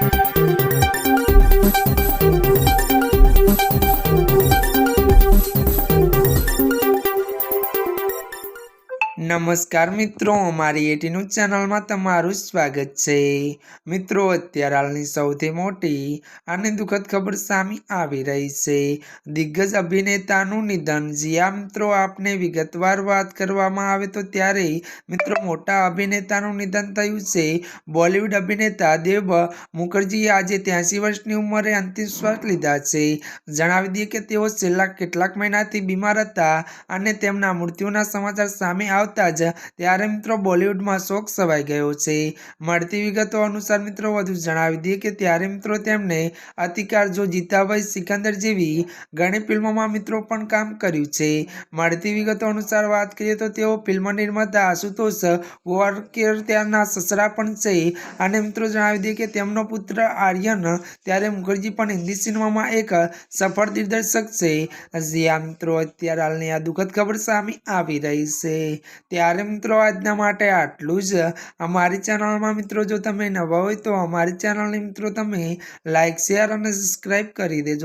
Thank you. નમસ્કાર મિત્રો, અમારી એટીનું ચેનલમાં તમારું સ્વાગત છે. મિત્રો, અત્યારે હાલની સૌથી મોટી અને દુઃખદ ખબર સામે આવી રહી છે. દિગ્ગજ અભિનેતાનું નિધન. જ્યાં મિત્રો, આપને વિગતવાર વાત કરવામાં આવે તો ત્યારે મિત્રો, મોટા અભિનેતાનું નિધન થયું છે. બોલિવૂડ અભિનેતા દેવ મુખર્જીએ આજે ત્યાંસી વર્ષની ઉંમરે અંતિમ શ્વાસ લીધા છે. જણાવી દઈએ કે તેઓ છેલ્લા કેટલાક મહિનાથી બીમાર હતા અને તેમના મૃત્યુના સમાચાર સામે આવતા જ. ત્યારે મિત્રો બોલિવૂડમાં શોક સવાઈ ગયો છે. મળતી વિગતો અનુસાર મિત્રો વધુ જણાવી દઈએ કે ત્યારે મિત્રો તેમને અતિકાર જો જીતાભાઈ સિકંદર જેવી ઘણી ફિલ્મોમાં મિત્રો પણ કામ કર્યું છે. મળતી વિગતો અનુસાર વાત કરીએ તો તેઓ ફિલ્મ નિર્માતા આશુતોષ ગોવારકર ત્યાંના સસરા પણ છે. અને મિત્રો જણાવી દઈએ કે તેમનો પુત્ર આર્યન ત્યારે મુખર્જી પણ હિન્દી સિનેમામાં એક સફળ દિગ્દર્શક છે. જ્યાં મિત્રો, અત્યારે હાલની આ દુઃખદ ખબર સામે આવી રહી છે. ત્યારે મિત્રો આજના માટે આટલું જ. અમારી ચેનલમાં મિત્રો જો તમે નવા હોય તો અમારી ચેનલને મિત્રો તમે લાઇક શેર અને સબસ્ક્રાઈબ કરી દેજો.